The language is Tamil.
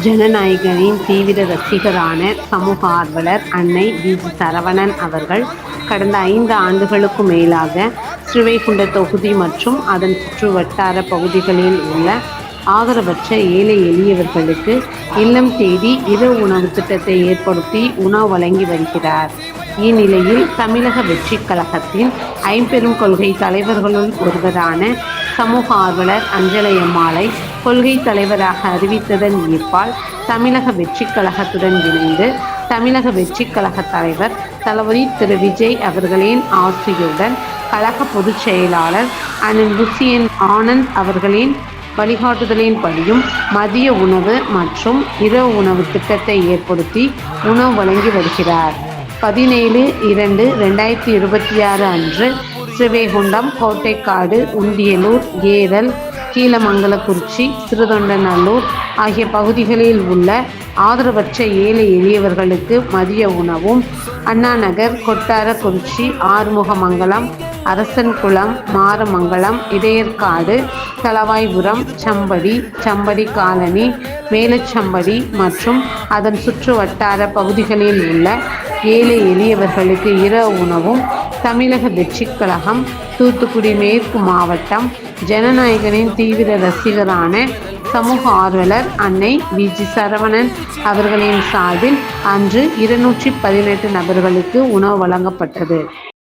ஜனநாயகனின் தீவிர ரசிகரான சமூக ஆர்வலர் அன்னை வி. ஜி. சரவணன் அவர்கள் கடந்த ஐந்து ஆண்டுகளுக்கும் மேலாக ஸ்ரீவைகுண்ட தொகுதி மற்றும் அதன் சுற்று வட்டார பகுதிகளில் உள்ள ஆதரவற்ற ஏழை எளியவர்களுக்கு இல்லம் தேடி இரவு உணவு திட்டத்தை ஏற்படுத்தி உணவு வழங்கி வருகிறார். இந்நிலையில் தமிழக வெற்றி கழகத்தின் ஐம்பெரும் கொள்கை தலைவர்களுள் ஒருவரான சமூக ஆர்வலர் அஞ்சலையம்மாளை கொள்கை தலைவராக அறிவித்ததன் ஈர்ப்பால் தமிழக வெற்றிக் கழகத்துடன் இணைந்து தமிழக வெற்றிக் கழக தலைவர் தளபதி திரு விஜய் அவர்களின் ஆசியுடன் கழக பொதுச் செயலாளர் அண்ணன் ருசியன் ஆனந்த் அவர்களின் வழிகாட்டுதலின்படியும் மதிய உணவு மற்றும் இரவு உணவு திட்டத்தை ஏற்படுத்தி உணவு வழங்கி வருகிறார். பதினேழு இரண்டு ரெண்டாயிரத்தி இருபத்தி ஆறு அன்று ஸ்ரீவைகுண்டம் கோட்டைக்காடு உண்டியலூர் ஏரல் கீழமங்கலக்குறிச்சி சிறுதொண்டநல்லூர் ஆகிய பகுதிகளில் உள்ள ஆதரவற்ற ஏழை எளியவர்களுக்கு மதிய உணவும் அண்ணாநகர் கொட்டாரக்குறிச்சி ஆறுமுகமங்கலம் அரசன்குளம் மாரமங்கலம் இடையர்காடு தளவாய்புரம் சம்படி சம்படி காலனி மேலச்சம்படி மற்றும் அதன் சுற்று வட்டார பகுதிகளில் உள்ள ஏழை எளியவர்களுக்கு இரவு உணவும் தமிழக வெற்றிக் கழகம் தூத்துக்குடி மேற்கு மாவட்டம் ஜனநாயகனின் தீவிர ரசிகரான சமூக ஆர்வலர் அன்னை வி. ஜி. சரவணன் அவர்களின் சார்பில் அன்று இருநூற்றி பதினெட்டு நபர்களுக்கு உணவு வழங்கப்பட்டது.